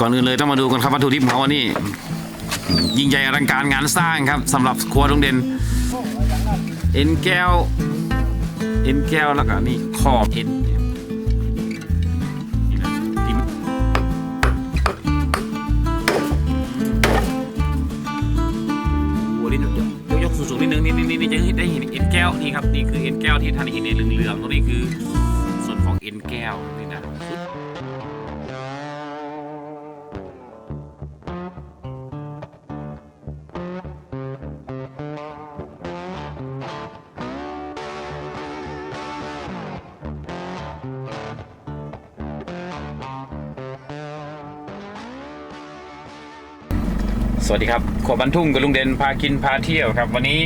ก่อนอื่นเลยต้องมาดูกันครับวัตถุดิบของเขาวันนี้ยิ่งใหญ่อลังการงานสร้างครับสำหรับครัวลุงเด่นเอ็นแก้วเอ็นแก้วแล้วก็นี่ขอบเอ็นยกสูงๆนิดนึงนี่นี่นี่จะได้เห็นเอ็นแก้วนี่ครับนี่คือเอ็นแก้วที่ท่านเห็นในเหลืองๆตรงนี้คือส่วนของเอ็นแก้ว วัสดีครับขวบบันทุ่งกับลุงเด่นพากินพาเที่ยวครับ วันนี้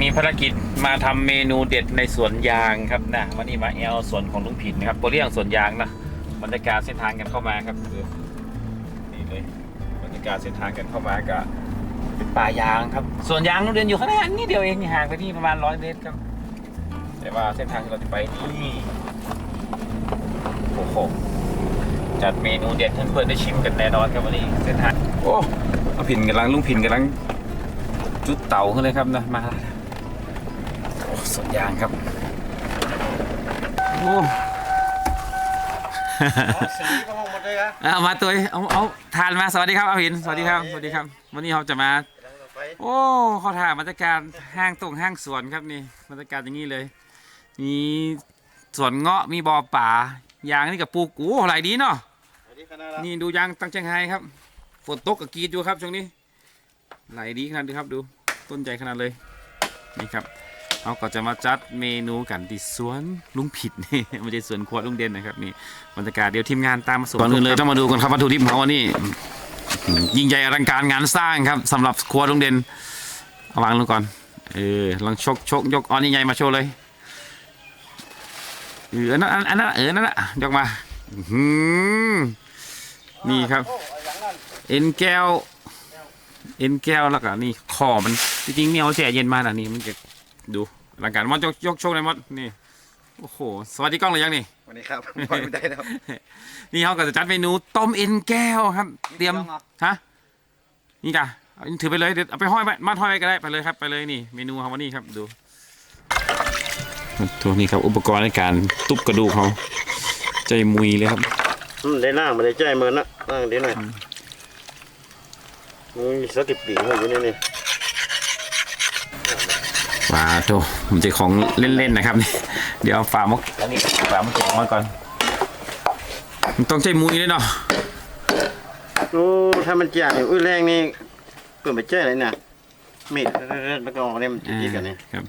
มีภารกิจมาทำเมนูเด็ดในสวนยางครับนะวันนี้มาแอลสวนของลุงผินนะครับโปรเลียงสวนยางนะบรรยากาศเส้นทางกันเข้ามาครับคือนี่เลยบรรยากาศเส้นทางกันเข้ามาก็เป็นป่ายางครับสวนยางลุงเด่นอยู่ข้างหน้านี่เดียวเองห่างไปที่ประมาณร้อยเมตรครับ แต่ว่าเส้นทางที่เราจะไปนี่โอ้โหจัดเมนูเด็ดให้เพื่อนได้ชิมกันแน่นอนครับวันนี้เส้นทาง โอ้เอาผินกำลังลุงผินกำลัง จุดเต่าขึ้นเลยครับนะมาโอ้สดยางครับโอ้สีก็มองหมดเลยครับเอามาตัวเอาเอาทานมาสวัสดีครับเอาผินสวัสดีครับสวัสดีครับ วันนี้เราจะมาไปโอ้เขาถ่ายบรรยากาศห้างตรงห้างสวนครับนี่บรรยากาศอย่างนี้เลย มีสวนเงาะมีบ่อป่ายางนี่กับปลูกโอ้หลายดีเนาะอันนี้คณะละนี่ดูยางตั้งเชียงไฮ้ครับ ฝนตกกับกรีดอยู่ครับช่วงนี้ ไหลดีขนาดนี้ครับดูต้นใหญ่ขนาดเลยนี่ครับเราก็จะมาจัดเมนูกันที่สวนลุงผิดนี่ไม่ใช่สวนครัวลุงเด่นนะครับนี่บรรยากาศเดี๋ยวทีมงานตามมาส่งก่อนอื่นเลยต้องมาดูกันครับวัตถุดิบของเขาวันนี้ยิ่งใหญ่อลังการงานสร้างครับสำหรับครัวลุงเด่นเอาวางลงก่อนเออลองชกชกยกออนใหญ่ๆมาโชว์เลยเอออันนั้นอันนั้นเออนั่นแหละยกมาอื้อหือนี่ครับ โอ้ยอย่างนั้นเอ็นแก้ว เอ็นแก้วแล้วก็นี่คอมันจริงๆเนี่ยเอาแช่เย็นมานะนี่มันจะดูหลังการมันยกยกโชว์เลยมดนี่โอ้โหสวัสดีกล้องเลยยังนี่วันนี้ครับปล่อยไม่ได้ครับนี่เขาก็จะจัดเมนูต้มเอ็นแก้วครับ เตรียมต้องเหรอฮะนี่กะเอาถือไปเลยเดี๋ยวเอาไปห้อยไว้มาห้อยไว้ก็ได้ไปเลยครับไปเลยนี่ เมนูของวันนี้ครับดูตัวนี้ครับอุปกรณ์ในการตุบกระดูกเขาใจมุยเลยครับอืมได้นั่งไม่ได้ใจเหมือนนะนั่งดีหน่อย มีสักกี่ปีอยู่นี่นี่ว้าโตมันจะของเล่นๆนะครับนี่เดี๋ยวเอาฝามาอันนี้ฝามาเก็บมาก่อน มันต้องใช้มุ้ยเลยเนาะโอ้ถ้ามันจ่ายอุ้ยแรงนี่เปิดไปเจออะไรเนี่ยมีดแล้วก็ออกเนี่ยมันจะดีกันนี่ครับ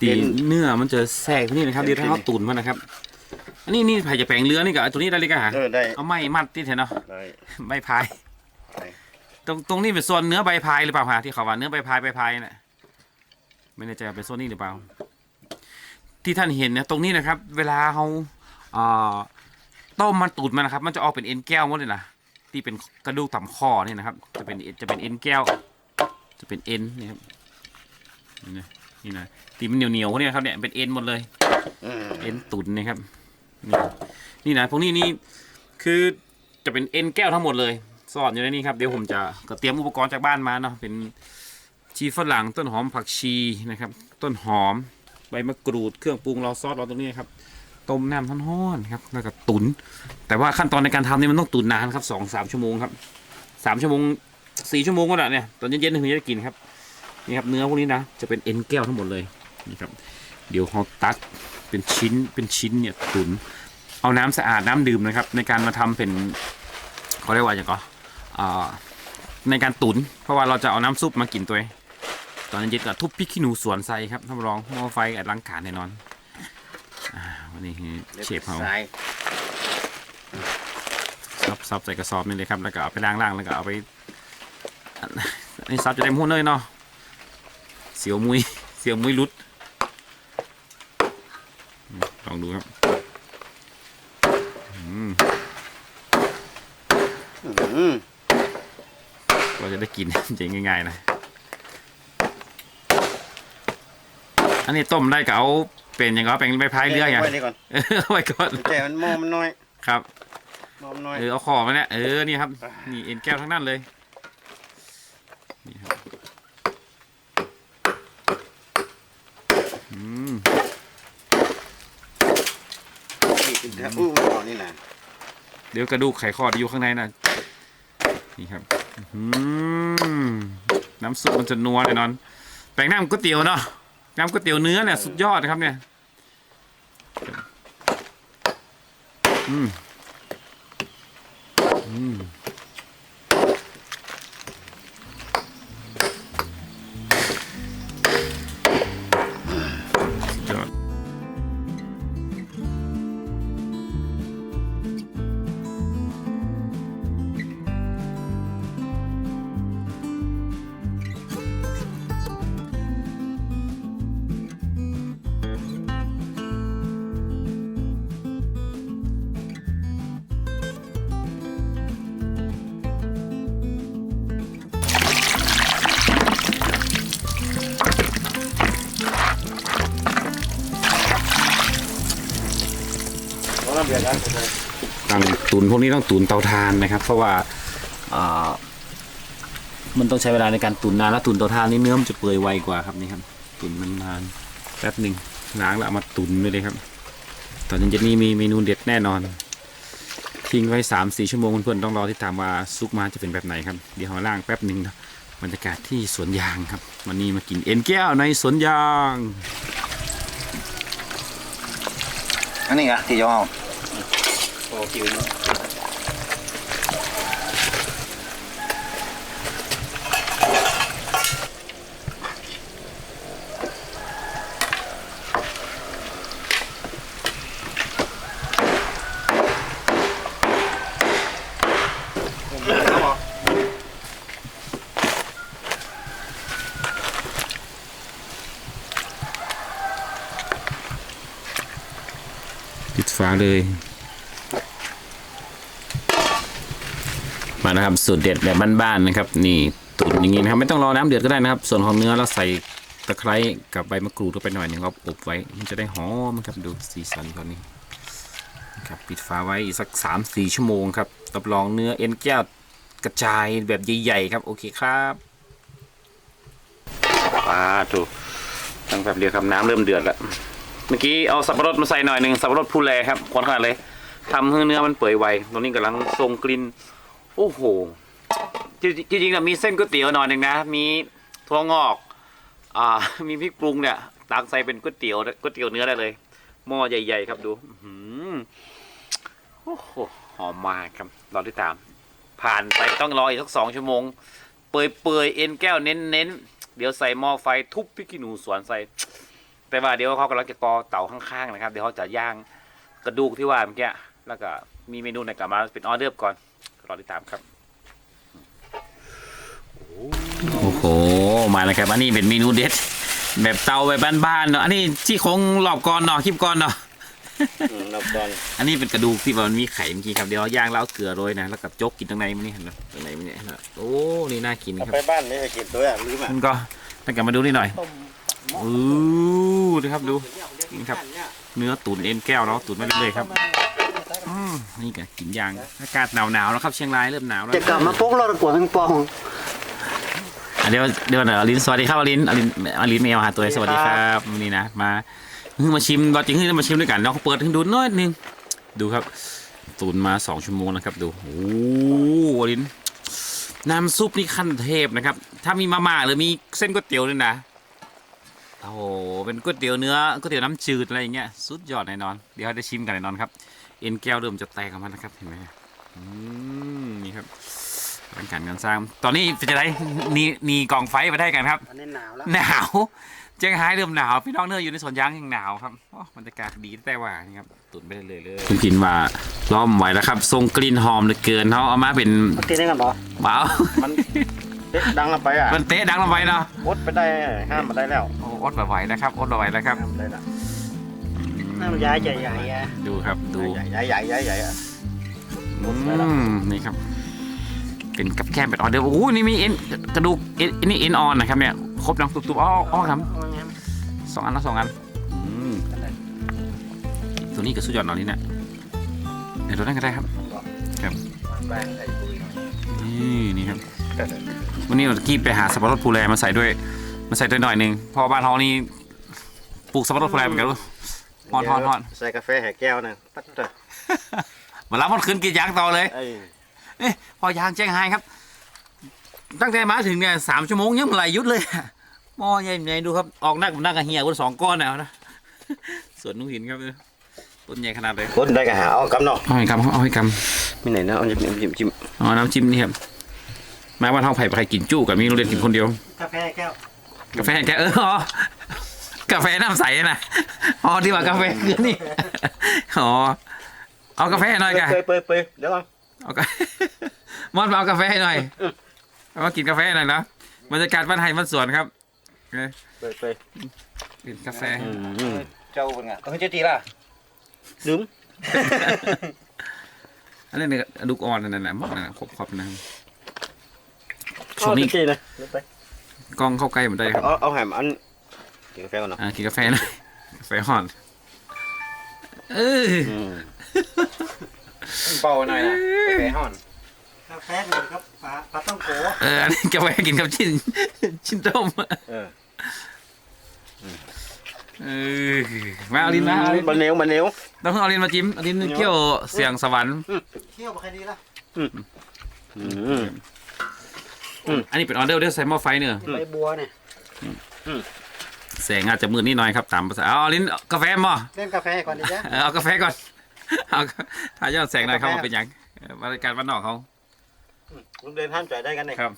ตีเนื้อมันจะแทรกที่นี่นะครับเดี๋ยวถ้าเขาตุ๋นมันนะครับ อันนี้นี่ไผ่จะแปลงเรือนี่กับตัวนี้ได้เลยก็หาเออได้เอาไม้มัดที่เถอะเนาะได้ใบพายได้ ตรงตรงนี้เป็นส่วนเนื้อใบพายหรือเปล่าฮะที่เขาว่าเนื้อใบพายใบพายน่ะไม่แน่ใจว่าเป็นส่วนนี้หรือเปล่า ที่ท่านเห็นเนี่ยตรงนี้นะครับ เวลาเขาเต้มมันตูดมันนะครับ มันจะออกเป็นเอ็นแก้วหมดเลยนะที่เป็นกระดูกต่ำคอเนี่ยนะครับ จะเป็นจะเป็นเอ็นแก้ว จะเป็นเอ็นนี่ครับนี่นะนี่นะตีมันเหนียวเหนียวๆเนี่ยครับเนี่ยเป็นเอ็นหมดเลยเอ็นตุนนะครับนี่นะพวกนี้นี่คือจะเป็นเอ็นแก้วทั้งหมดเลย สอดอยู่ในนี้ครับเดี๋ยวผมจะก็เตรียมอุปกรณ์จากบ้านมาเนาะเป็นชีฝรั่งต้นหอมผักชีนะครับ ต้นหอมใบมะกรูดเครื่องปรุงรอซอสรอตรงนี้ครับต้มน้ำท่อนๆครับแล้วก็ตุน แต่ว่าขั้นตอนในการทำนี่มันต้องตุนนานครับสองสามชั่วโมงครับสามชั่วโมงสี่ชั่วโมงก็ได้เนี่ยตอนเย็นๆถึงจะได้กินครับนี่ครับเนื้อพวกนี้นะจะเป็นเอ็นแก้วทั้งหมดเลยนี่ครับเดี๋ยวเขาตัดเป็นชิ้นเป็นชิ้นเนี่ยตุน เอาน้ำสะอาดน้ำดื่มนะครับ ในการมาทำเป็นเขาเรียกว่าอย่างก็อ่า ในการตุนเพราะว่าเราจะเอาน้ำซุปมากินตัวเองตอนนี้เย็นก็ทุบพริกขี้หนูสวนใส่ครับท่านรองหม้อไฟอัดลังการแน่นอนอ่าวันนี้คือเชฟเขาสายซับซับใส่กระสอบนี่เลยครับแล้วก็เอาไปล้างๆแล้วก็เอาไปอันนี้ซับจะได้มุ่นเลยเนาะเสียวมุยเสียวมุยรุดลองดูครับ อืม เราจะได้ กิน จริงง่ายๆนะ อันนี้ต้มได้ก็เอาเป็นอย่างก็เป็นใบพายเรือไงไว้นี่ก่อนเออไว้ก่อนแต่มันโมมันน้อยครับมอมน้อยเออเอาขอมาเนี่ยเออนี่ครับนี่เอ็นแก้วทั้งนั้นเลยนี่ครับอืมนี่เป็นแท้อู้มันเอานี่นะเดี๋ยวกระดูกไขคออยู่ข้างในน่ะนี่ครับอื้อหือ น้ำซุปมันจะนัวแน่นอน แปลงน้ำก๋วยเตี๋ยวเนาะ น้ำก๋วยเตี๋ยวเนื้อเนี่ยสุดยอดนะครับเนี่ย อืม เพราราเบียดกันไปเลยต้องตุนพวกนี้ต้องตุนเตาถ่านนะครับ เพราะว่าอ่ามันต้องใช้เวลาในการตุนนานแล้วตุนเตาถ่านนี่เนื้อมันจะเปื่อยไวกว่าครับนี่ครับ ตุนมันนานแป๊บหนึ่งล้างแล้วเอามาตุนเลยครับ ตอนเย็นๆนี้มีเมนูเด็ดแน่นอนทิ้งไว้สามสี่ชั่วโมงเพื่อนๆต้องรอที่ตามว่าซุกมาจะเป็นแบบไหนครับ เดี๋ยวเราล่างแป๊บหนึ่งนะบรรยากาศที่สวนยางครับ วันนี้มากินเอ็นแก้วในสวนยาง อันนี้อะที่ยอม โอ้คิวปิดฝาเลย มานะครับสูตรเด็ดแบบบ้านๆนะครับ นี่ตุ๋นอย่างนี้นะครับไม่ต้องรอน้ำเดือดก็ได้นะครับ ส่วนของเนื้อเราใส่ตะไคร้กับใบมะกรูดเข้าไปหน่อยหนึ่งครับอบไว้ มันจะได้หอมครับดูสีสันเขานี่นะครับปิดฝาไว้อีกสักสามสี่ชั่วโมงครับรับรองเนื้อเอ็นแก้วกระจายแบบใหญ่ๆครับ โอเคครับปลาถูกตั้งแบบเดียวครับน้ำเริ่มเดือดแล้ว เมื่อกี้เอาสับปะรดมาใส่หน่อยหนึ่งสับปะรดพูแลครับคนขนาดเลยทำให้เนื้อมันเปื่อยไวตรงนี้กำลังทรงกลิ่น โอ้โห จริงๆนะมีเส้นก๋วยเตี๋ยวหน่อยหนึ่งนะ มีถั่วงอก อ่า มีพริกปรุงเนี่ยตักใส่เป็นก๋วยเตี๋ยวก๋วยเตี๋ยวเนื้อได้เลย หม้อใหญ่ๆครับดูหือโอ้โห หอมมากครับ รอที่ตาม ผ่านไปต้องรออีกสักสองชั่วโมง เปื่อยเปรยๆ เอ็นแก้วเน้นๆ เดี๋ยวใส่หม้อไฟทุบพริกขี้หนูสวนใส่ แต่ว่าเดี๋ยวเขากำลังจะกอเต่าข้างๆนะครับ เดี๋ยวเขาจะย่างกระดูกที่ว่าเมื่อกี้ แล้วก็มีเมนูไหนกลับมาเป็นออเดอร์ก่อน รอติดตามครับโอ้โหมาแล้วครับอันนี้เป็นเมนูเด็ด แบบเตาแบบบ้านๆเนาะอันนี้ที่คงหลอบก่อนเนาะคลิปก่อนเนาะนับก่อนอันนี้เป็นกระดูกที่ว่ามันมีไข่เมื่อกี้ครับเดี๋ยวย่างแล้วเอาเกลือโรยนะแล้วกับจกกินตรงในมันนี่เห็นไหมตรงในมันเนี่ยนะโอ้นี่น่ากินเอาครับไปบ้านไม่ไปกินตัวอะลืมอะมันก็ตั้งกลับมาดูนี่หน่อยอู้ดูครับดูนี่ครับ เนื้อตุ๋นเอ็นแก้วเนาะตุ๋นมาเรื่อยๆครับ อืมนี่ก็กินยาง อากาศหนาวๆแล้วครับเชียงรายเริ่มหนาวแล้วจะกลับมาพกเราตะกัวปิงปองอะเดี๋ยวเดี๋ยวหน่อยอลินสวัสดีครับอลินอลินอลินเมลหาตัวสวัสดีครับวันนี้นะมาเพิ่งมาชิมเราจริงๆมาชิมด้วยกันเนาะเขาเปิดให้ดูน้อยนึงดูครับตุ๋นมาสองชั่วโมงนะครับดูโอ้โหอลินน้ำซุปนี่ขั้นเทพนะครับ ถ้ามีมาม่าหรือมีเส้นก๋วยเตี๋ยวด้วยนะ โอ้โห เป็นก๋วยเตี๋ยวเนื้อก๋วยเตี๋ยวน้ำจืดอะไรอย่างเงี้ย สุดยอดแน่นอน เดี๋ยวเราจะชิมกันแน่นอนครับ เอ็นแก้วเริ่มจะแตกออกมานะครับเห็นไหมอืมนี่ครับเป็นการงานสร้าง ตอนนี้เป็นจะได้นีนีกองไฟมาได้กันครับอันนี้หนาวแล้วหนาวเจียงไฮ้เริ่มหนาวพี่น้องเนื้ออยู่ในสวนยางยังหนาวครับโอ้บรรยากาศดีแต่ว่านี่ครับตุนไปเลยเลยคุณกินว่าล้อมไว้แล้วครับ ทรงกลิ่นหอมเหลือเกินเขาเอามาเป็นตีได้กันปะเบามันเด็ดดังละไปอะมันเตะดังลงไปเนาะอดไปได้ห้ามมาได้แล้วโอ้อดแบบไหวนะครับอดแบบไหวแล้วครับห้ามได้ละ น้ำย้ายใหญ่ใหญ่อะดูครับดูใหญ่ใหญ่ใหญ่ใหญ่ใหญ่อะอืมนี่ครับ เป็นกับแก้มเป็นออเดอร์โอ้โหนี่มีเอ็นกระดูกเอ็นอันนี่เอ็นออนนะครับเนี่ยครบน้ำตุบๆอ้ออ้อครับสองอันละสองอันอืมตัวนี้ก็สุดยอดเนอนนี่เนี่ยเดี๋ยวตัวนั้นก็ได้ครับแป้งใส่ปุ๋ยหน่อยนี่นี่ครับวันนี้เรากี้ไปหาสับปะรดภูแลมาใส่ด้วยมาใส่ด้วยหน่อยหนึ่งเพอบ้านเรานี่ปลูกสับปะรดภูแลเหมือนกันลูก ฮอนฮอนฮอนใส่กาแฟแห่แก้วนะปัดเถอะมารับมันขึ้นกินยางต่อเลยไอ้เอ๊ะพอยางแจ้งไฮครับ ตั้งแต่มาถึงเนี่ยสามชั่วโมงยังไม่ไหลหยุดเลยหม้อใหญ่ใหญ่ดูครับออกหน้ากับหน้ากับเฮียคนสองก้อนแล้วนะสวนนุ่งหินครับต้นใหญ่ขนาดเลยคนได้ก็หาเอากำเนาะเอาให้กำเอาให้กมีไหนนะเอาจิ้มจิ้มจิ้มำเอาน้ำจิ้มนี่ครับแม้ว่าท้องไผ่ใครกินจู้กับมีโรงเรียนกินคนเดียวกาแฟแก้วกาแฟแกเอออ๋อ กาแฟน้ำใสนะอ๋อที่ว่ากาแฟคือนี่อ๋อเอากาแฟหน่อยกันเปยเปยเปยเดี๋ยวก่อนเอากามอนมาเอากาแฟให้หน่อยเอามากินกาแฟหน่อยนะบรรยากาศบ้านไทยบ้านสวนครับเอ้ยเปยเปยกินกาแฟอืมเจ้าเป็นไงเออเจ้าตีล่ะลืมอันนี้เนี่ยลูกอ่อนนั่นน่ะมอกนั่นน่ะขบขบๆนะช่เอาวงนี้ที่นะเดี๋ยวไปกล้องเข้าใกล้เหมือนได้ครับเอาเอาแหมอัน กินกาแฟก่อนเนาะอ่ากินกาแฟหน่อยกาแฟห่อน เอออืมเป่าหน่อยนะกาแฟห่อนกาแฟเหมือนครับปลาปลาต้องโกเอออันนี้กาแฟกินกับชิ้น ชิ้นต้มเออเออมาเอาลินมาเอาลินมันเหนียวมันเหนียวต้องเอาลินมาจิ้มเอาลินเกี่ยวเสียงสวรรค์เที่ยวมาใครดีล่ะอืมอันนี้เป็นออเดอร์เดอร์ไซมอไฟเนอะใบบัวเนี่ย แสงอาจจะมืดนิดหน่อยครับตามภาษาเอาเอาลินกาแฟมั้เล่นกาแฟก่อนดีจ้ะเออเอากาแฟก่อนเอาถ่ายยอดแสงหน่อยครับว่าเป็นหยังเออบรรยากาศบ้านนอกเขาลูกเดินห้ามจ่ายได้กันเนี่ยครับ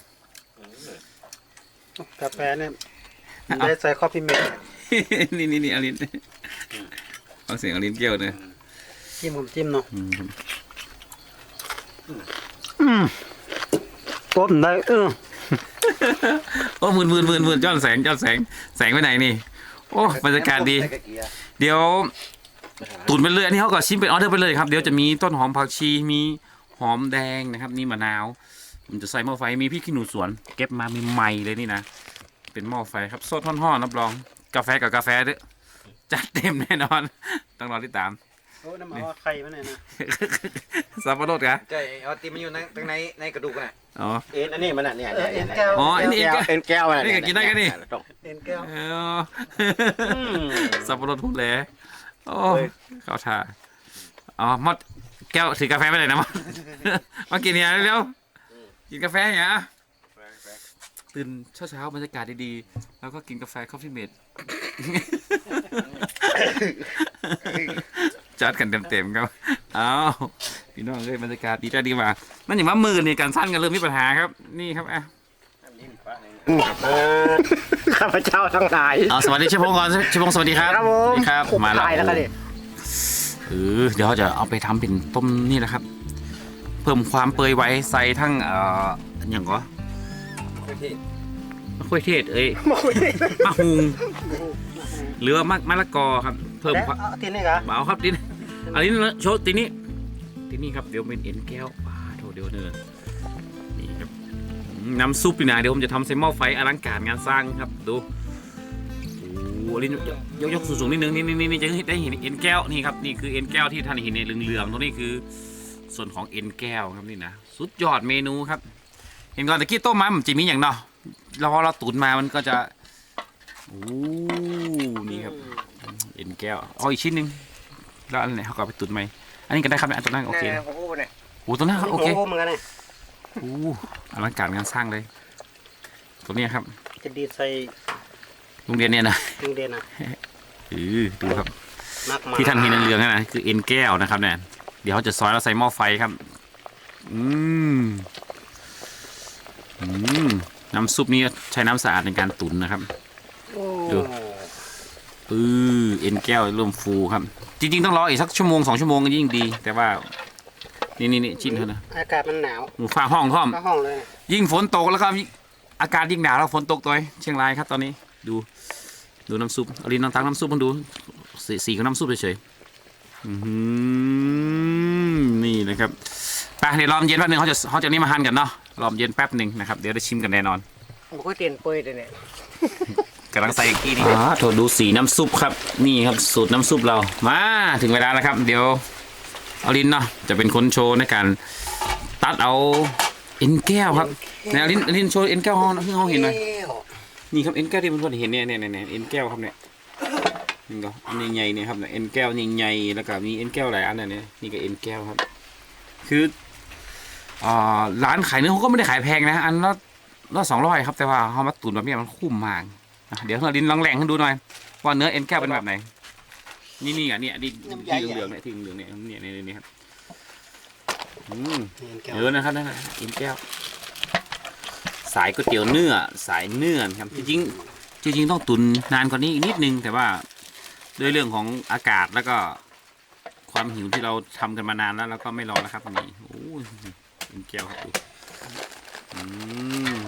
กาแฟเนี่ยได้ใส่คอฟฟี่เมดนี่นี่นี่อลินเอาเสียงอลินเกี่ยวเนี่ยจิ้มผมจิ้มเนาะอืมก้มได้เออ โอ้หมื่นหมื่นหมื่นหมื่นยอดแสงยอดแสงแสงไปไหนนี่ โอ้บรรยากาศดี เดี๋ยวตุนไปเลยอันนี้เขาก็ชิมเป็นออเดอร์ไปเลยครับ เดี๋ยวจะมีต้นหอมผักชีมีหอมแดงนะครับนี่มะนาวผมจะใส่หม้อไฟมีพริกขี้หนูสวน เก็บมาใหม่ๆเลยนี่นะเป็นหม้อไฟครับสดห่อนๆรับรอง กาแฟกับกาแฟด้วยจัดเต็มแน่นอน ต้องรอติดตาม โอ้น้ำมันว่าไข่มันเนี่ยนะสับปะรดกะใช่เอาตีมันอยู่ในตั้งในในกระดูกน่ะอ๋อ เอ็นอันนี้มันอะเนี่ยเอ็นแก้วอ๋ออันนี้เอ็นแก้วเอ็นแก้วอะนี่ก็กินได้กันนี่ ต้องเอ็นแก้วเออสับปะรดพูดเลยโอ้เฮ้ยเข้าท่าอ๋อมดแก้วถือกาแฟไปไหนนะมดมากินเนี่ยเร็วๆกินกาแฟเนี่ยตื่นเช้าๆบรรยากาศดีๆ แล้วก็กินกาแฟคอฟฟี่เมด จัดกันเต็มๆครับอ้าวพี่น้องเลยบรรยากาศดีจ้าดีมานั่นอย่างว่ามือนี่การสั้นกันเริ่มมีปัญหาครับ นี่ครับอะข้าพเจ้าทั้งหลายเอาสวัสดีเชฟพงศ์ก่อนเชฟพงศ์สวัสดีครับครับผมสวัสดีครับมาแล้วตายแล้วก็ดิเออเดี๋ยวเราจะเอาไปทำเป็นต้มนี่แหละครับ เพิ่มความเปื่อยไว้ใส่ทั้งเอ่ออย่างก็ที่มะขุยเทศเอ้ยมะฮุงหรือว่ามะมะละกอครับ เพิ่มความเอาตีนี่กะเอาครับตินอันนี้โชว์ตินี่ตินี่ครับเดี๋ยวเป็นเอ็นแก้วป้าโถเดี๋ยวเนอะนี่ครับอืมน้ำซุปนี่นะเดี๋ยวผมจะทำใส่หม้อไฟอลังการงานสร้างครับดูโอ้โหลิ้นยกยกยกสูงๆนิดนึงนี่นี่นี่จะได้เห็นเอ็นแก้วนี่ครับนี่คือเอ็นแก้วที่ท่านเห็นในเหลืองๆตรงนี้คือ ส่วนของเอ็นแก้วครับนี่นะสุดยอดเมนูครับ เห็นก่อนตะกี้ต้มมามันจะมีอย่างเนาะแล้วพอเราตุ๋นมามันก็จะโอ้นี่ครับ เอ็นแก้วเอาอีกชิ้นหนึ่งแล้วอันไหนเขาก็เอาไปตุ๋นไหมอันนี้ก็ได้ครับเนี่ยอันตัวนั้นโอเคแน่โอ้โหเนี่ยโอ้ตัวนั้นโอเคโอ้เหมือนกันเลยโอ้อลังการงานสร้างเลย ตัวเนี้ยครับ จะดีดใส่โรงเรียนเนี่ยนะยิงเด่นนะเออดูครับมากมายที่ท่านเห็นเหลืองๆนั่นนะคือเอ็นแก้วนะครับเนี่ยเดี๋ยวเขาจะซอยแล้วใส่หม้อไฟครับ อืมอืมน้ำซุปนี้ใช้น้ำสะอาดในการตุ๋นนะครับโอ้ดู ปื้อเอ็นแก้วเริ่มฟูครับ จริง ๆ ต้องรออีกสักชั่วโมงสองชั่วโมงก็ยิ่งดี แต่ว่า นี่นี่นี่ชิ้นเท่านะอากาศมันหนาวหมูฟ้าห้องท่อมเข้าห้องเลยยิ่งฝนตกแล้วก็ยิ่งอากาศยิ่งหนาวแล้วฝนตกตัวเชียงรายครับตอนนี้ดู ดูน้ำซุปเอาลินน้ำตักน้ำซุปมาดูสีสีของน้ำซุปเฉยๆอื้อหือนี่นะครับไปเดี๋ยวรอมเย็นแป๊บหนึงเขาจะเขาจะนี่มาหั่นกันเนาะรอมเย็นแป๊บหนึ่งนะครับเดี๋ยวได้ชิมกันแน่นอนผมก็เตียนเปื่อยเลยเนี่ย กำลังใส่กี้นี่อ๋อโถดูสีน้ำซุปครับ นี่ครับสูตรน้ำซุปเรา มาถึงเวลาแล้วครับ เดี๋ยวเอาลินเนาะจะเป็นคนโชว์ในการตัดเอาเอ็นแก้วครับไหนอลินอลินโชว์เอ็นแก้วห้องให้เขาเห็นหน่อยนี่ครับเอ็นแก้วที่เพื่อนๆเห็นเนี่ยเนี่ยเนี่ยเอ็นแก้วครับเนี่ยนี่ก็อันใหญ่ๆเนี่ยครับเนี่ยเอ็นแก้วใหญ่ๆแล้วก็มีเอ็นแก้วหลายอันเนี่ยนี่ก็เอ็นแก้วครับ คืออ่าร้านขายเนื้อเขาก็ไม่ได้ขายแพงนะ อันละละสองร้อยครับแต่ว่าเขามาตุ๋นแบบนี้มันคุ้มมากอะ เดี๋ยวเราดินลองแหล่งให้ดูหน่อยว่าเนื้อเอ็นแก้วเป็นแบบไหน นี่นี่อะเนี่ยนี่ที่เหลืองๆเนี่ยที่เหลืองๆเนี่ยเนี่ยเนี่ยเนี่ยครับอืมเยอะนะครับนั่นน่ะอินแก้ว สายก๋วยเตี๋ยวเนื้อสายเนื้อครับจริงๆจริงๆต้องตุนนานกว่านี้อีกนิดนึงแต่ว่าด้วยเรื่องของอากาศแล้วก็ความหิวที่เราทำกันมานานแล้วเราก็ไม่รอแล้วครับอันนี้โอ้ยอินแก้วครับดูอืม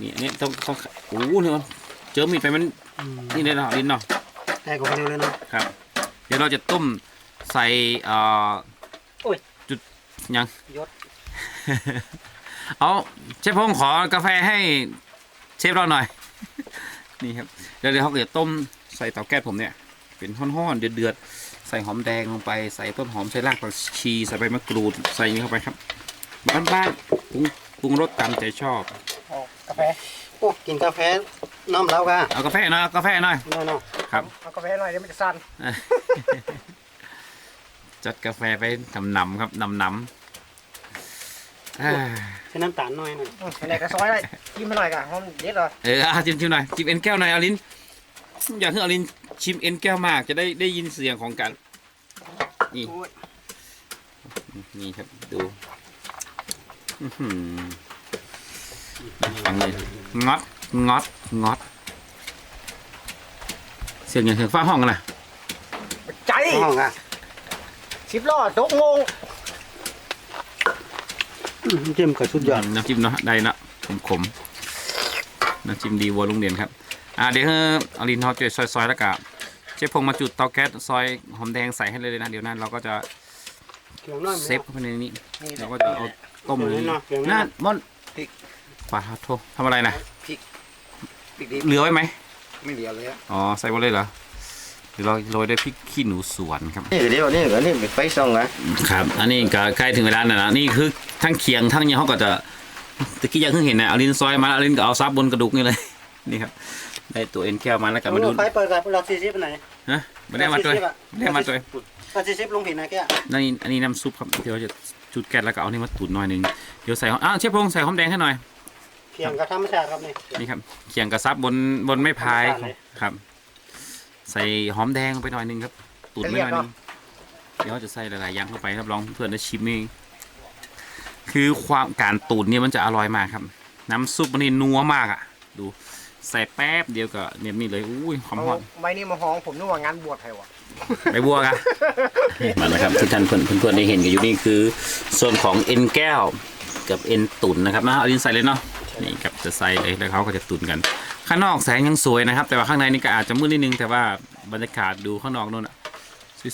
นี่อันนี้ต้องต้องโอ้โหเนี่ยเจอมีดไปมันนี่เลยเนาะลิ้นเนาะแต่ก็เร็วเลยเนาะครับ เดี๋ยวเราจะต้มใส่เอ่ออยจุดยังยศเอาเชฟพงษ์ขอกาแฟให้เชฟเราหน่อย นี่ครับเดี๋ยวเดี๋ยวเขาก็จะต้มใส่เตาแก๊สผมเนี่ย เป็นห้อนๆเดือดๆใส่หอมแดงลงไปใส่ต้นหอมใส่รากผักชีใส่ใบมะกรูดใส่อย่างนี้เข้าไปครับบ้านๆปรุงปรุงรสตามใจชอบกาแฟโอ้กินกาแฟน้ำเล้ากะเอากาแฟหน่อยเอากาแฟหน่อยน้อยเนาะครับ เอากาแฟหน่อยเดี๋ยวมันจะสั่นจัดกาแฟไปนำนำๆครับนำนำอ่าใช้น้ำตาลน้อยหน่อยไหนก็ซอยได้กินมาหน่อยกะหอมเด็ดเลยเอออะชิมชิมหน่อยชิมเอ็นแก้วหน่อยอาลินอยากให้อาลินชิมเอ็นแก้วมากจะได้ได้ยินเสียงของกันนี่โอ้ยนี่ครับดูอื้อหือ ฟังเลยงอดงอดงอดเสียงอย่างเสียงฟ้าห้องกันนะใจห้องอะสิบล้อตกงงอืมจิ้มกับสุดยอดน้ำจิ้มเนาะได้เนาะขมขมๆน้ำจิ้มดีวัวลุงเด่นครับอ่าเดี๋ยวให้อาลินเขาจะซอยๆแล้วก็เชฟพงมาจุดเตาแก๊สซอยหอมแดงใส่ให้เลยนะเดี๋ยวนั้นเราก็จะเกลือน้อยเซฟเข้าไปในนี้นี่เราก็จะเอาต้มเกลืเลอยน้อยเกลือน้นั่อยนม่อน ปลาโททำอะไรนะปิดดีเหลือไว้ไหมไม่เหลือเลยอะอ๋อใส่ไว้เลยเหรอเดี๋ยวเราโรยด้วยพริกขี้หนูสวนครับนี่เดี๋ยวนี่เดี๋ยวนี่เป็นไฟซองอะครับ อันนี้ก็ใกล้ถึงเวลาแล้วนะนี่คือทั้งเคียงทั้งเนี่ยเขาก็จะตะกี้ยังเพิ่งเห็นนะเอาลิ้นซอยมาแล้วเอาลิ้นก็เอาซับบนกระดูกนี่เลยนี่ครับได้ตัวเอ็นแก้วมาแล้วกลับมาดูไฟเปิดกับเราซีซิปไหนฮะไม่ได้มาตัวไม่ได้มาตัวเราซีซิปลงผิดนะแกนี่อันนี้น้ำซุปครับเดี๋ยวจะจุดแก๊สแล้วก็เอานี่มาตุ๋นหน่อยหนึงเดี๋ยวใส่หอมอ้าวเชฟพงษ์ใส่หอมแดงให้หน่อย เคียงกับธรรมชาติครับนี่ นี่ครับเคียงกระซับบนบนไม่พายธรรมชาติเลยครับ ใส่หอมแดงลงไปหน่อยหนึงครับตุ๋นไว้หน่อยหนึงเดี๋ยวจะใส่หลายๆอย่างเข้าไปครับลองเพื่อนได้ชิมเองคือความการตุ๋นเนี่ยมันจะอร่อยมากครับ น้ำซุปมันนี่นัวมากอะ ดูใส่แป๊บเดียวก็เนี่ยนี่เลยอุ้ยหอมเอาหอมใบนี้มาห้องผมนึกว่างานบวชใครวะไปบัวกัน มาแล้วครับที่ท่านเพื่อนๆได้เห็นกันอยู่นี่คือ ส่วนของเอ็นแก้วกับเอ็นตุ๋นนะครับนะเอาดินใส่เลยเนาะ นี่ครับจะใส่เลยแล้วเขาก็จะตุ๋นกัน ข้างนอกแสงยังสวยนะครับ แต่ว่าข้างในนี่ก็อาจจะมืดนิดนึงแต่ว่าบรรยากาศดูข้างนอกนู่นอะ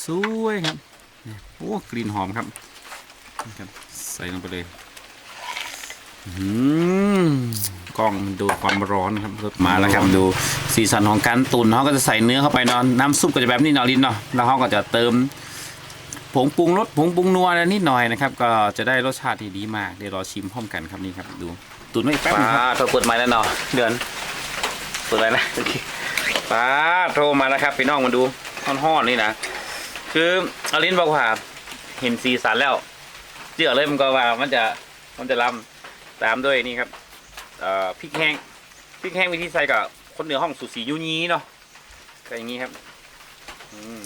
สวยๆครับโอ้กลิ่นหอมครับครับใส่ลงไปเลยอืมกล้องดูความร้อนครับมาแล้วครับดูสีสันของการตุ๋นเขาก็จะใส่เนื้อเข้าไปนอนน้ำซุปก็จะแบบนี้นอลินเนาะแล้วเขาก็จะเติมผงปรุงรสผงปรุงนัวอะไรนิดหน่อยนะครับ ก็จะได้รสชาติที่ดีมากเดี๋ยวรอชิมพร้อมกันครับนี่ครับดู ตุ๋นไว้อีกแป๊บนึงครับโทรเปิดไม้แล้วเนาะเดือน เปิดอะไรนะป้าโทรมาแล้วครับพี่น้องมาดูห้อนๆนี่นะคืออลินบอกว่าเห็นสีสันแล้วเจือเลยมันก็ว่ามันจะมันจะลำตามด้วยนี่ครับเอ่อพริกแห้งพริกแห้งวิธีใส่กับคนเหนือห้องสูสียูยีเนาะก็อย่างนี้ครับอืม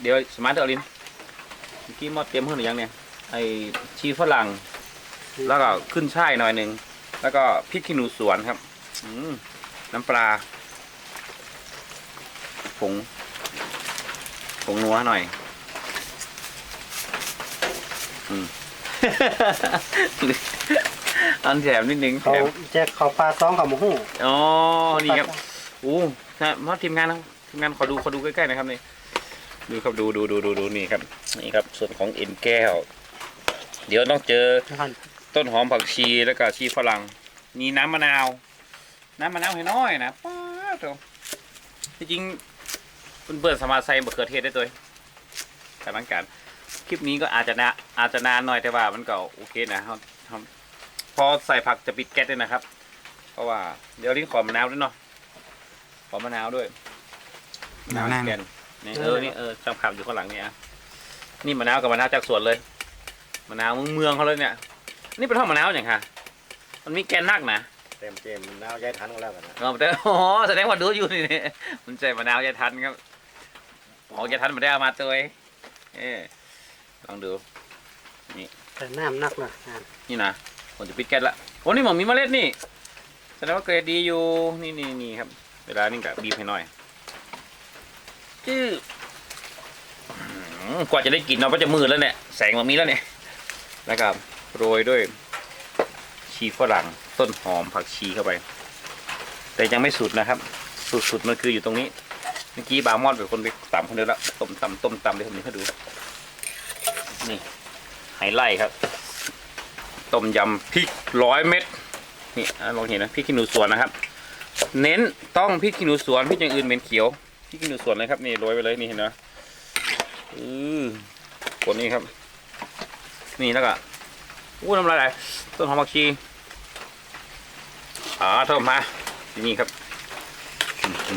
เดี๋ยวสมาร์ทเอลินเมื่อกี้มอดเตรียมเพื่อนหรือยังเนี่ยไอชีฝรั่ง แล้วก็ขึ้นช่ายหน่อยหนึ่งแล้วก็พริกขี้หนูสวนครับอืมน้ำปลาผงผงนัวหน่อยอันแถมนิดนึงแถเขามแจกเขาปลาซองกับหมูหูอ๋อนี่ครับโอ้นะมาทีมงานนะทีมงานขอดูขอดูใกล้ๆหนะครับนี่ดูครับดูดูดูดูดูนี่ครับ นี่ครับ ส่วนของเอ็นแก้ว เดี๋ยวต้องเจอนะครับ ต้นหอมผักชีแล้วก็ชีฝรั่งมีน้ำมะนาว น้ำมะนาวให้น้อยนะป้าดโตที่จริงเพื่อนๆสามารถใส่มะเขือเทศได้ตัวกำลังการโอเคลิปนี้ก็อาจจะนะอาจจะนานหน่อยแต่ว่ามันก็โอเคนะเขาเขาพอใส่ผักจะปิดแก๊สด้วยนะครับ เพราะว่าเดี๋ยวลิ้นขอมะนาวด้วยเนาะขอมะนาวด้วยมะนาวนั่งแกนนี่เออนี่เออจำขับอยู่ข้างหลังเนี่ยนี่มะนาวกับมะนาวจากสวนเลยมะนาวเมืองเมืองเขาเลยเนี่ย นี่เป็นท่อมะนาวอย่างค่ะ มันมีแกนนักนะเต็มเจมมันน้าย้ายทันก็แล้วกันนะเออแต่อ๋อแสดงว่าดูอยู่นี่นี่มันใจมะนาวยายทันครับของยายทันมาได้เอามาตัวเองเออลองดูแต่น้ำนักนะนี่นะผมจะปิดแก๊สละโอ้นี่หมอมีเมล็ดนี่แสดงว่าเกรดดีอยู่นี่นี่นี่ครับ เวลานี่กับบีบให้หน่อยจื้ออื้อหือกว่าจะได้กินเนาะก็จะมืดแล้วเนี่ยแสงมันมีแล้วเนี่ยแล้วก็ โรยด้วย ชีฝรั่งต้นหอมผักชีเข้าไป แต่ยังไม่สุดนะครับ สุดสุดมันคืออยู่ตรงนี้ เมื่อกี้บาร์มอนเป็นคนไปตำคนเดียวแล้วต้มตำต้มตำเดี๋ยวผมจะให้ดู นี่ไฮไลท์ครับ ต้มยำพริกร้อยเม็ดนี่ลองเห็นนะพริกขี้หนูสวนนะครับ เน้นต้องพริกขี้หนูสวนพริกอย่างอื่นเหม็นเขียวพริกขี้หนูสวนเลยครับนี่โรยไปเลยนี่เห็นไหมอือกดนี่ครับ นี่แล้วก็ อู้น้ำลายไหลต้นหอมผักชีอ่าเท่ามานี่ครับอื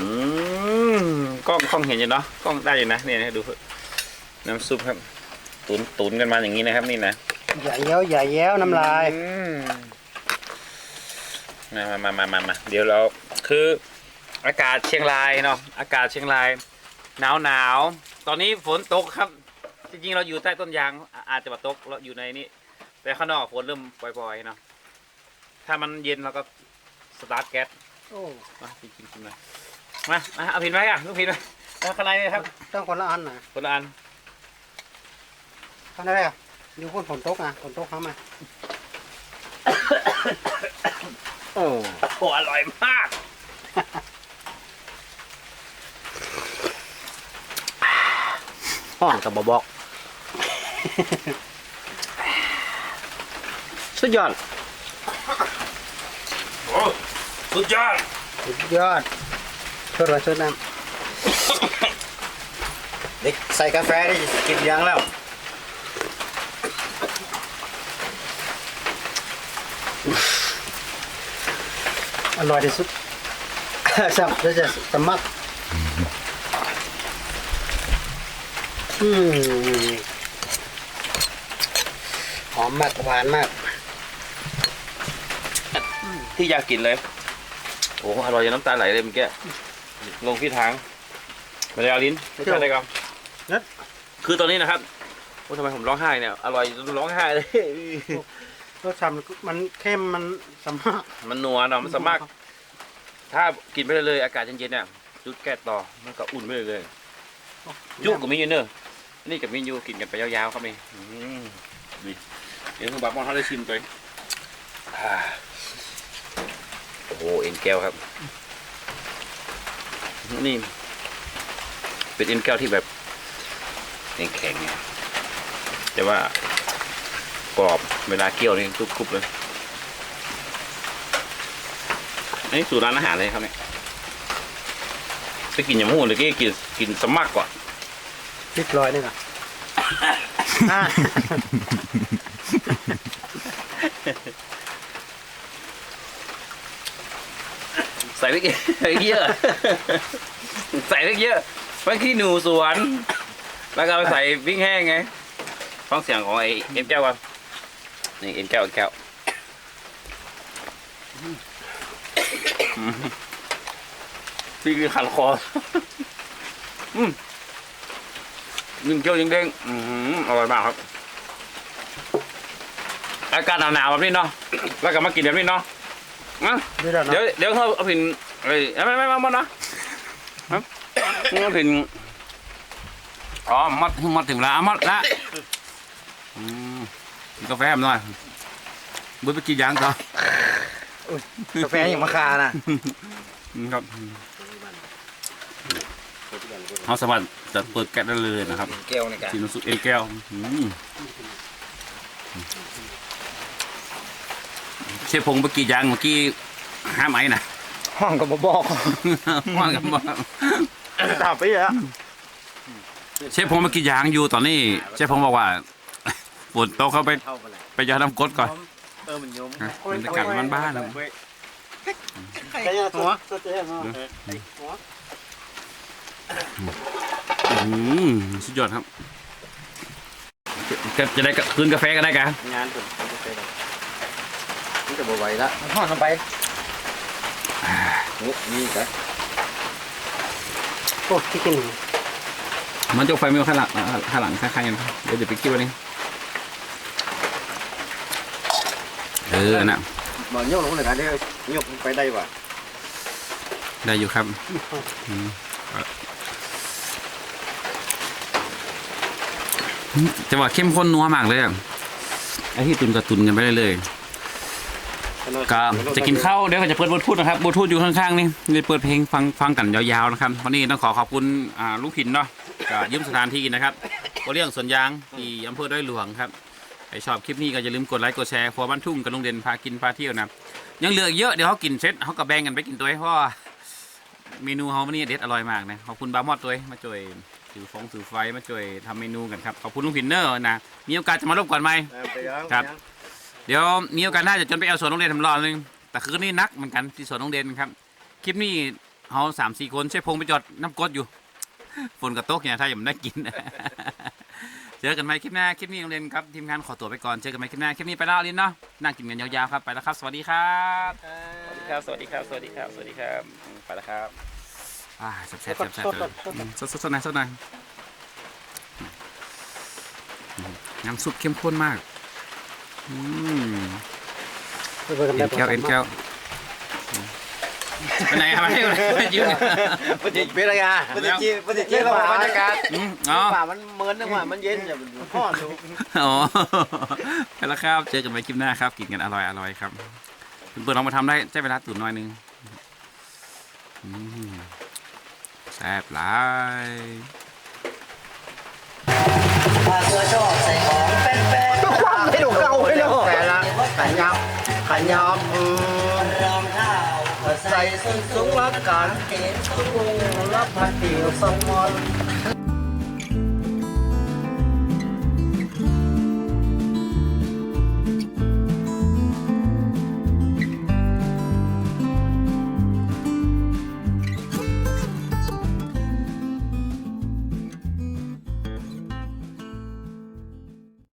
มกล้องกล้องเห็นอยู่เนาะกล้องได้อยู่นะเนี่ยนะดูน้ำซุปครับ ตุนตุนกันมาอย่างนี้นะครับ นี่นะอย่าเย้วอย่าแย้วน้ำลายอืมมามามามามาเดี๋ยวเราคืออากาศเชียงรายเนาะอากาศเชียงราย หนาวหนาวตอนนี้ฝนตกครับ จริงๆเราอยู่ใต้ต้นยางอะอาจจะมาตกเราอยู่ในนี้ แต่ข้างนอกฝนเริ่มปล่อยๆเนาะถ้ามันเย็นเราก็สตาร์ทแก๊สโอ้มากินกินกินเลยมามาเอาผินไหมอะลูกผินไหมเอาข้างในนี่ครับต้องคนละอันนะคนละอันข้างในอะอยู่คนฝนตกอะฝนตกเข้ามาโอ้โอ้อร่อยมากห่อนกับบบอก สุดยอด โอ้สุดยอดสุดยอดช่วยเราช่วยน้ำ เด็กใส่กาแฟได้กินยังแล้วอร่อยที่สุดสับแล้วจะสมักอืมหอมมากหวานมาก ที่อยากกินเลย โอ้อร่อยจนน้ำตาไหลเลยเมื่อกี้ลงที่ทางมาเลยเอาลิ้นไม่ใช่เลยครับนัดคือตอนนี้นะครับโอ้ทำไมผมร้องไห้เนี่ยอร่อยจนร้องไห้เลยรสชาติมันเข้มมันสมักมันนัวเนาะมันสามารถถ้ากินไปเลยๆอากาศเย็นๆเนี่ยจุดแก๊สต่อมันก็อุ่นไปเลยเลยจุกกับมิยูเนอร์นี่กับมิยูกินกันไปยาวๆครับนี่อืมนี่เดี๋ยวคุณบาบมอนเขาได้ชิมตัว เองอ่าโอ้โหเอ็นแก้วครับ นี่เป็นเอ็นแก้วที่แบบแข็งๆเนี่ยแต่ว่ากรอบเวลาเคี่ยวนี่กรุบๆเลยอันนี้สูตรร้านอาหารเลยครับเนี่ยไปกินอย่างมูเลยกี้กินกินสมักกว่าพริกลอยนี่ก่อนอ่า ใส่พริกใส่พริกเยอะ ใส่พริกเยอะไว้ขี้หนูสวน แล้วก็เอาไปใส่พริกแห้งไงฟังเสียงของไอ้เอ็นแก้วก่อนนี่เอ็นแก้วเอ็นแก้วพี่คือขันคออืมยิงเกี้ยวยิงเด้งอืมอร่อยมากครับอากาศหนาวๆแบบนี้เนาะแล้วก็มากินแบบนี้เนาะ อะดูแล้วเดี๋ยวเนาะเดี๋ยวเขาเอาผินเอ้ยไม่ไม่ไม่ไม่นะฮะเอาผินอ๋อมัดมัดถึงละมัดละอืมกินกาแฟมหน่อยบุ้ยไปกินยางต่อ กาแฟอย่างมะคาน่ะอืมครับเขาสามารถจะเปิดแก๊สได้เลยนะครับแก้วในการกินน้ำซุปเอ็นแก้วอืมเชฟพงศ์ไปกี่ยางเมื่อกี้ห้าไหมนะห้องกับบบอกว่างกันบ้างตาไปอะเชฟผมมากินยางอยู่ตอนนี้ เชฟผมบอกว่าปวดโตะเขาไปเข้าไปเลยไปยาน้ำกรดก่อนเออมันยมนะบรรยากาศบ้านๆนะใช่หัวอืมสุดยอดครับ จะจะได้กะคืนกาแฟกันได้กะงานผมจะไปเลยนี่ จะบ่ไหวละห่อนลงไปโอ้นี่จ้ะโอ้ที่กินมันจะไฟไม่ข้างหลังอ่าข้างหลังข้างๆกันเดี๋ยวเดี๋ยวไปคิดวันนี้เออน่ะบ่โยกลงเลยกันเด้อยกไปได้ว่ะได้อยู่ครับอืมจะว่าเข้มข้นนัวมากเลยอะไอ้ที่ตุนกับตุนกันไปเรื่อยๆ ก็จะกินข้าวเดี๋ยวก็จะเปิดบลูทูธนะครับบลูทูธอยู่ข้างๆนี่เลยเปิดเพลงฟังฟังกันยาวๆนะครับวันนี้ต้องขอขอบคุณอ่าลูกผินเนาะก็ยืมสถานที่นะครับก็เรื่องสวนยางที่อำเภอด้อยหลวงครับใครชอบคลิปนี้ก็อย่าลืมกดไลค์กดแชร์ครัวบ้านทุ่งกับลุงเด่นพากินพาเที่ยวนะยังเหลืออีกเยอะเดี๋ยวเขากินเสร็จเขาก็แบ่งกันไปกินตัวเองเพราะว่าเมนูเขาวันนี้เด็ดอร่อยมากนะขอบคุณบาร์มอดตัวเองมาช่วยถือฟงถือไฟมาช่วยทำเมนูกันครับขอบคุณลุงพินเนอร์นะมีโอกาสจะมารบกวนไหมครับ เดี๋ยวมีโอกาสหน้าจะจนไปเอาสวนโรงเรียนทำรอนนึงแต่คืนนี้นักเหมือนกันที่สวนโรงเรียนครับ คลิปนี้เขาสามสี่คนใช้พงไปจอดน้ำกรดอยู่ ฝนกับโต๊ะเนี่ยถ้ายังไม่ได้กิน เจอกันไหมคลิปหน้าคลิปนี้โรงเรียนครับทีมงานขอตัวไปก่อนเจอกันไหมคลิปหน้าคลิปนี้ไปแล้วลินเนาะนั่งกินกันยาวๆครับไปแล้วครับสวัสดีครับสวัสดีครับสวัสดีครับสวัสดีครับสวัสดีครับไปแล้วครับอ่าแซ่บแซ่บแซ่บแซ่บเลยอืมสดสดสดหน่อยสดหน่อยอืมน้ำซุปเข้มข้นมากอืม เอ็นแก้วเอ็นแก้วอืมไปไหนครับไปไหนยืนมันจะเป็นอะไรอะมันจะจีมันจะจีบรรยากาศอืมอ๋อป่ามันเหมือนนะว่ามันเย็นอย่ามันพ่อดูอ๋อไปแล้วครับเจอกันใหม่คลิปหน้าครับกินกันอร่อยอร่อยครับเปิดลองมาทำได้ใช้เวลาตุ๋นหน่อยนึงอืมแซ่บหลายใความให้ดูเก่าให้ดูแต่ละขันยับขันยับใส่ส้นสูงรักการเกณฑ์สูงรับพันติวสมอน